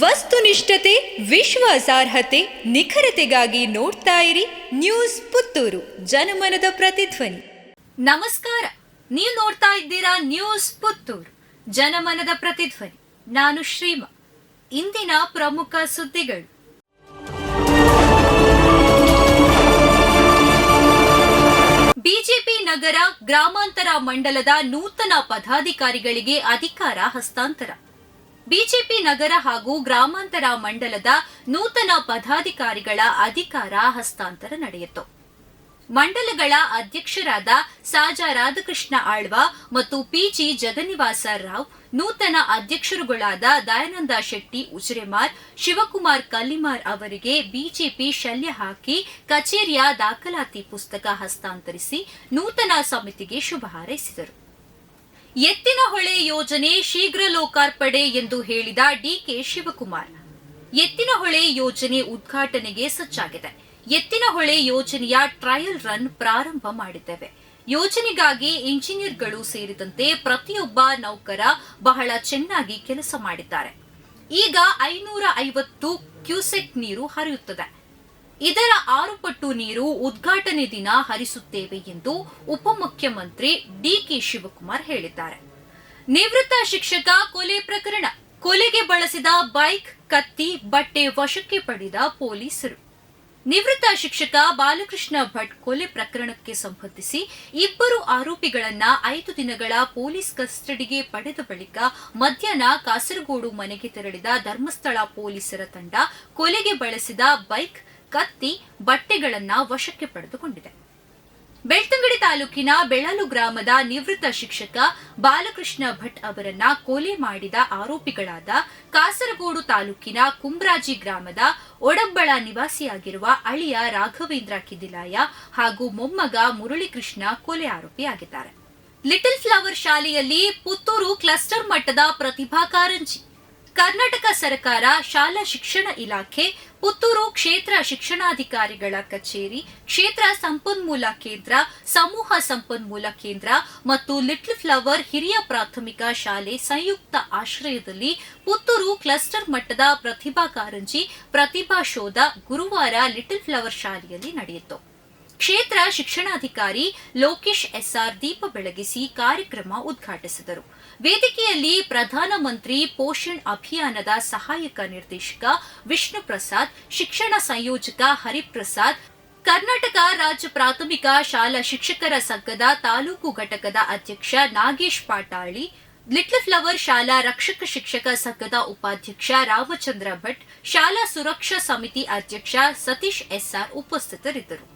ವಸ್ತುನಿಷ್ಠತೆ, ವಿಶ್ವಾಸಾರ್ಹತೆ, ನಿಖರತೆಗಾಗಿ ನೋಡ್ತಾ ಇರಿ ನ್ಯೂಸ್ ಪುತ್ತೂರು, ಜನಮನದ ಪ್ರತಿಧ್ವನಿ. ನಮಸ್ಕಾರ, ನೀವು ನೋಡ್ತಾ ಇದ್ದೀರಾ ನ್ಯೂಸ್ ಪುತ್ತೂರು, ಜನಮನದ ಪ್ರತಿಧ್ವನಿ. ನಾನು ಶ್ರೀಮಾ, ಇಂದಿನ ಪ್ರಮುಖ ಸುದ್ದಿಗಳು. ಬಿಜೆಪಿ ನಗರ, ಗ್ರಾಮಾಂತರ ಮಂಡಲದ ನೂತನ ಪದಾಧಿಕಾರಿಗಳಿಗೆ ಅಧಿಕಾರ ಹಸ್ತಾಂತರ. ಬಿಜೆಪಿ ನಗರ ಹಾಗೂ ಗ್ರಾಮಾಂತರ ಮಂಡಲದ ನೂತನ ಪದಾಧಿಕಾರಿಗಳ ಅಧಿಕಾರ ಹಸ್ತಾಂತರ ನಡೆಯಿತು. ಮಂಡಲಗಳ ಅಧ್ಯಕ್ಷರಾದ ಸಾಜಾ ರಾಧಾಕೃಷ್ಣ ಆಳ್ವ ಮತ್ತು ಪಿಜಿ ಜಗನ್ನಿವಾಸ ರಾವ್, ನೂತನ ಅಧ್ಯಕ್ಷರುಗಳಾದ ದಯಾನಂದ ಶೆಟ್ಟಿ ಉಜ್ರೆಮಾರ್ ಶಿವಕುಮಾರ್ ಕಲ್ಲಿಮಾರ್ ಅವರಿಗೆ ಬಿಜೆಪಿ ಶಲ್ಯ ಹಾಕಿ ಕಚೇರಿಯ ದಾಖಲಾತಿ ಪುಸ್ತಕ ಹಸ್ತಾಂತರಿಸಿ ನೂತನ ಸಮಿತಿಗೆ ಶುಭ ಹಾರೈಸಿದರು. ಎತ್ತಿನಹೊಳೆ ಯೋಜನೆ ಶೀಘ್ರ ಲೋಕಾರ್ಪಣೆ ಎಂದು ಹೇಳಿದ ಡಿಕೆ ಶಿವಕುಮಾರ್. ಎತ್ತಿನಹೊಳೆ ಯೋಜನೆ ಉದ್ಘಾಟನೆಗೆ ಸಜ್ಜಾಗಿದೆ. ಎತ್ತಿನಹೊಳೆ ಯೋಜನೆಯ ಟ್ರಯಲ್ ರನ್ ಪ್ರಾರಂಭ ಮಾಡಿದ್ದೇವೆ. ಯೋಜನೆಗಾಗಿ ಇಂಜಿನಿಯರ್ಗಳು ಸೇರಿದಂತೆ ಪ್ರತಿಯೊಬ್ಬ ನೌಕರ ಬಹಳ ಚೆನ್ನಾಗಿ ಕೆಲಸ ಮಾಡಿದ್ದಾರೆ. ಈಗ ಐನೂರ ಐವತ್ತು ಕ್ಯೂಸೆಕ್ ನೀರು ಹರಿಯುತ್ತದೆ. ಇದರ ಆರು ಪಟ್ಟು ನೀರು ಉದ್ಘಾಟನೆ ದಿನ ಹರಿಸುತ್ತೇವೆ ಎಂದು ಉಪಮುಖ್ಯಮಂತ್ರಿ ಡಿಕೆ ಶಿವಕುಮಾರ್ ಹೇಳಿದ್ದಾರೆ. ನಿವೃತ್ತ ಶಿಕ್ಷಕ ಕೊಲೆ ಪ್ರಕರಣ. ಕೊಲೆಗೆ ಬಳಸಿದ ಬೈಕ್, ಕತ್ತಿ, ಬಟ್ಟೆ ವಶಕ್ಕೆ ಪಡೆದ ಪೊಲೀಸರು. ನಿವೃತ್ತ ಶಿಕ್ಷಕ ಬಾಲಕೃಷ್ಣ ಭಟ್ ಕೊಲೆ ಪ್ರಕರಣಕ್ಕೆ ಸಂಬಂಧಿಸಿ ಇಬ್ಬರು ಆರೋಪಿಗಳನ್ನ ಐದು ದಿನಗಳ ಪೊಲೀಸ್ ಕಸ್ಟಡಿಗೆ ಪಡೆದ ಬಳಿಕ ಮಧ್ಯಾಹ್ನ ಕಾಸರಗೋಡು ಮನೆಗೆ ತೆರಳಿದ ಧರ್ಮಸ್ಥಳ ಪೊಲೀಸರ ತಂಡ ಕೊಲೆಗೆ ಬಳಸಿದ ಬೈಕ್ ಕತ್ತಿ ಬಟ್ಟೆಗಳನ್ನ ವಶಕ್ಕೆ ಪಡೆದುಕೊಂಡಿದೆ. ಬೆಳ್ತಂಗಡಿ ತಾಲೂಕಿನ ಬೆಳಲು ಗ್ರಾಮದ ನಿವೃತ್ತ ಶಿಕ್ಷಕ ಬಾಲಕೃಷ್ಣ ಭಟ್ ಅವರನ್ನ ಕೊಲೆ ಮಾಡಿದ ಆರೋಪಿಗಳಾದ ಕಾಸರಗೋಡು ತಾಲೂಕಿನ ಕುಂಬ್ರಾಜಿ ಗ್ರಾಮದ ಒಡಂಬಳ ನಿವಾಸಿಯಾಗಿರುವ ಅಳಿಯ ರಾಘವೇಂದ್ರ ಕಿದಿಲಾಯ ಹಾಗೂ ಮೊಮ್ಮಗ ಮುರಳಿಕೃಷ್ಣ ಕೊಲೆ ಆರೋಪಿಯಾಗಿದ್ದಾರೆ. ಲಿಟಲ್ ಫ್ಲವರ್ ಶಾಲೆಯಲ್ಲಿ ಪುತ್ತೂರು ಕ್ಲಸ್ಟರ್ ಮಟ್ಟದ ಪ್ರತಿಭಾ ಕಾರಂಜಿ ಕರ್ನಾಟಕ ಸರ್ಕಾರ ಶಾಲಾ ಶಿಕ್ಷಣ ಇಲಾಖೆ, ಪುತ್ತೂರು ಕ್ಷೇತ್ರ ಶಿಕ್ಷಣಾಧಿಕಾರಿಗಳ ಕಚೇರಿ, ಕ್ಷೇತ್ರ ಸಂಪನ್ಮೂಲ ಕೇಂದ್ರ, ಸಮೂಹ ಸಂಪನ್ಮೂಲ ಕೇಂದ್ರ ಮತ್ತು ಲಿಟ್ಲ್ ಫ್ಲವರ್ ಹಿರಿಯ ಪ್ರಾಥಮಿಕ ಶಾಲೆ ಸಂಯುಕ್ತ ಆಶ್ರಯದಲ್ಲಿ ಪುತ್ತೂರು ಕ್ಲಸ್ಟರ್ ಮಟ್ಟದ ಪ್ರತಿಭಾ ಕಾರಂಜಿ, ಪ್ರತಿಭಾ ಶೋಧ ಗುರುವಾರ ಲಿಟಲ್ ಫ್ಲವರ್ ಶಾಲೆಯಲ್ಲಿ ನಡೆಯಿತು. ಕ್ಷೇತ್ರ ಶಿಕ್ಷಣಾಧಿಕಾರಿ ಲೋಕೇಶ್ ಎಸ್ಆರ್ ದೀಪ ಬೆಳಗಿಸಿ ಕಾರ್ಯಕ್ರಮ ಉದ್ಘಾಟಿಸಿದರು. ವೇದಿಕೆಯಲ್ಲಿ ಪ್ರಧಾನಮಂತ್ರಿ ಪೋಷಣ್ ಅಭಿಯಾನದ ಸಹಾಯಕ ನಿರ್ದೇಶಕ ವಿಷ್ಣು ಪ್ರಸಾದ್ ಶಿಕ್ಷಣ ಸಂಯೋಜಕ ಹರಿಪ್ರಸಾದ್, ಕರ್ನಾಟಕ ರಾಜ್ಯ ಪ್ರಾಥಮಿಕ ಶಾಲಾ ಶಿಕ್ಷಕರ ಸಂಘದ ತಾಲೂಕು ಘಟಕದ ಅಧ್ಯಕ್ಷ ನಾಗೇಶ್ ಪಾಟಾಳಿ, ಲಿಟ್ಲ್ ಫ್ಲವರ್ ಶಾಲಾ ರಕ್ಷಕ ಶಿಕ್ಷಕ ಸಂಘದ ಉಪಾಧ್ಯಕ್ಷ ರಾಮಚಂದ್ರ ಭಟ್, ಶಾಲಾ ಸುರಕ್ಷಾ ಸಮಿತಿ ಅಧ್ಯಕ್ಷ ಸತೀಶ್ ಎಸ್ಆರ್ ಉಪಸ್ಥಿತರಿದ್ದರು.